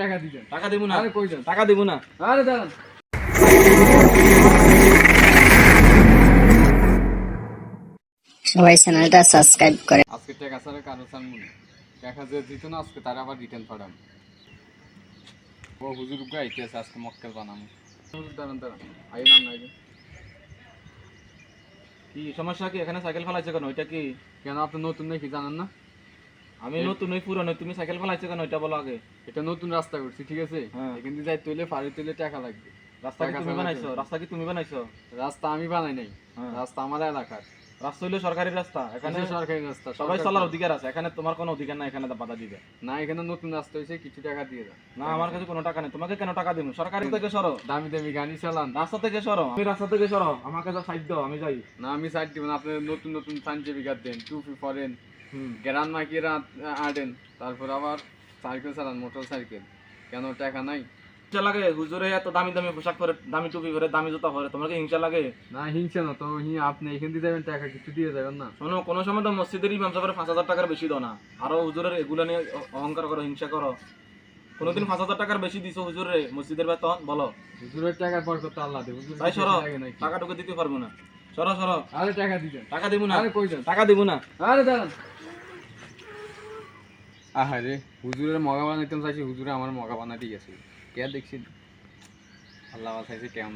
টাকা দিবেন। টাকা দেবো না। আরে কই টাকা দেবো না। আরে দাঁড়ান। সবাই চ্যানেলটা সাবস্ক্রাইব করে। আজকে টাকা ছাড়া কারও চান টাকা যে দিত না আজকে তারা আবার রিটার্ন পাঠাম ও হুজুর আজকে মক্কেল বানাম দাঁড়ান দাঁড়ান। আই নাম নাই কি সমস্যা কি? এখানে সাইকেল ফেলাইছে কেন? ওইটা কি? কেন আপনি নতুন নাকি জানেন না? আমি নতুন ওই পুরনো তুমি সাইকেল ফেলাইছে কেন? ওইটা বলো আগে। এটা নতুন রাস্তা করছি ঠিক আছে? হ্যাঁ। এখান দিয়ে যাই তুলে ফাড়ি তুলে টাকা লাগবে। রাস্তা কি তুমি বানাইছো? রাস্তা কি তুমি বানাইছো? রাস্তা আমি বানাই নাই। হ্যাঁ। রাস্তা আমার এলাকার। রাস্তা হইল সরকারি রাস্তা এখানে সরকারি রাস্তা সবাই চলার অধিকার আছে এখানে তোমার কোনো অধিকার নাই এখানে বাধা দিবে। না এখানে নতুন রাস্তা হয়েছে কিছু টাকা দিয়ে দাও। না আমার কাছে কোনো টাকা নেই। তোমাকে কেন টাকা দিব সরকারি থেকে সরো। দামি দামি গাড়ি চালান। রাস্তা থেকে সরো। আমি রাস্তা থেকে সরো। আমাকে যা সাইড দাও আমি যাই। না আমি সাইড দিব না। আপনি নতুন নতুন সার্টিফিকেট দেন টুপি পরেন। হুম গ্রান মাকিয়ে আটেন তারপর আবার সাইকেল চালান মোটর সাইকেল। কেন টাকা নাই? হিংসা লাগে হুজুরে এত দামি দামি পোশাক পরে দামি টুপি পরে দামি জুতা পরে তোমাকে হিংসা লাগে? না হিংসা না তো হি আপনি এখান দিয়ে যাবেন টাকা কিছু দিয়ে যাবেন না। শোনো কোনো সময় তো মসজিদের ইমাম সাহেবের পাঁচ হাজার টাকার বেশি দাও না। আরও হুজুরের এগুলো নিয়ে অহংকার করো হিংসা করো। কোনোদিন পাঁচ হাজার টাকার বেশি দিছো হুজুরে মসজিদের বেতন বলো। হুজুরের টাকার পর কত আল্লাহ দেব তাই সরো টাকা টুকু দিতে পারব না। সরো সরো। আরে টাকা দিবেন। টাকা দিব না। আরে কই টাকা দিব না। আরে দাঁড়ান। আহারে, হুজুরের মগা বানাইতাম চাইছি, হুজুরে আমার মগা বানাতেই গেছে। কে দেখছি? আল্লাহ চাইছে কেমন